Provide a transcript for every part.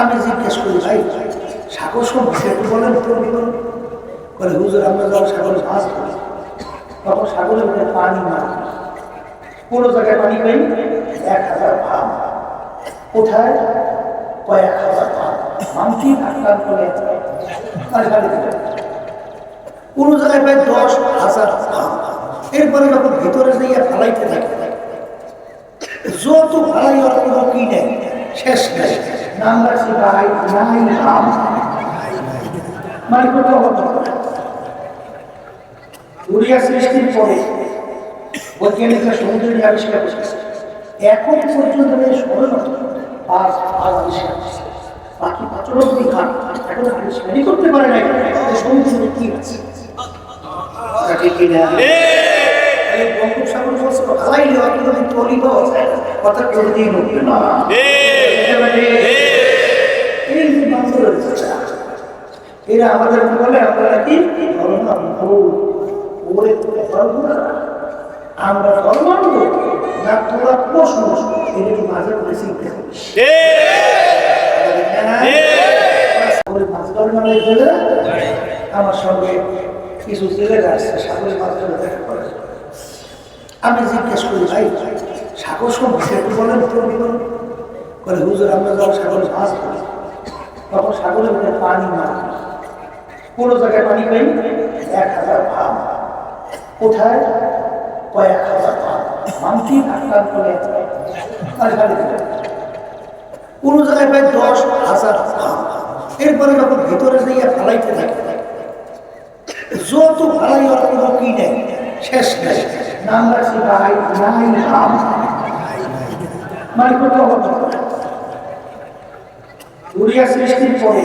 আমি জিজ্ঞেস করি, ভাই, সাগর একটু বলেন তো। বলুন বলে, হুজুর, আমরা যখন সাগরে মাছ ধরি, তখন সাগরের মধ্যে পানি না কোনো জায়গায় পানি পাই এক হাজার ভাব কোথায়? কয়েক হাজার ভাব মানছি আটকান করে। কোনো জায়গায় প্রায় দশ হাজার ভাব এরপরে যখন ভিতরে যাইয়া ফালাইতে থাকে, যত ফালাই ওর কোনো কি নেই, শেষ নেই। নাই মানে কোথাও হতো না। উড়িয়া সৃষ্টির পরে বৈজ্ঞানিকরা সমুদ্রের আবিষ্কার করেছে এখন পর্যন্ত সরল পাঁচ আজ আবিষ্কার বাকি পাঁচরব্বই ঘাট এখন আবিষ্কারই করতে পারে না সমুদ্রে কি আছে বঙ্গোপসাগর নেওয়া কিন্তু না। কথা কোনোদিন উঠবে না। এরা আমাদের বলে? আপনারা কি? ওরে আমরা ধর্মান্ধ। না তোরা প্রশ্ন এটা মাঝে করে ধরে মানে আমার সঙ্গে কিছু জেলেরা আসছে সাগরের মাছ ধরে দেখা করে। আমি জিজ্ঞেস করি ভাই সাগর সম্পর্কে একটু বলেন বলে হুজুর আমরা যখন সাগরে মাছ ধরি তখন সাগরের পানি না কোনো জায়গায় পানি পাই? এক হাজার ভাব কোথায়? কয়েক হাজার ভাব মানছি আটকান করে। কোনো জায়গায় প্রায় দশ হাজার ভাব এরপরে যখন ভিতরে যাইয়া ফালাইতে থাকে, যত ফালাই কোনো কি নেই, শেষ নেই। নাম রাখছি ভাই নাই নাম মানে কোথাও উড়িয়া সৃষ্টির পরে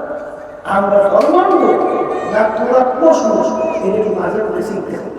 আমরা ধর্মান্ধ। না তোরা প্রশ্ন এটা মাঝে করে চিনতে হবে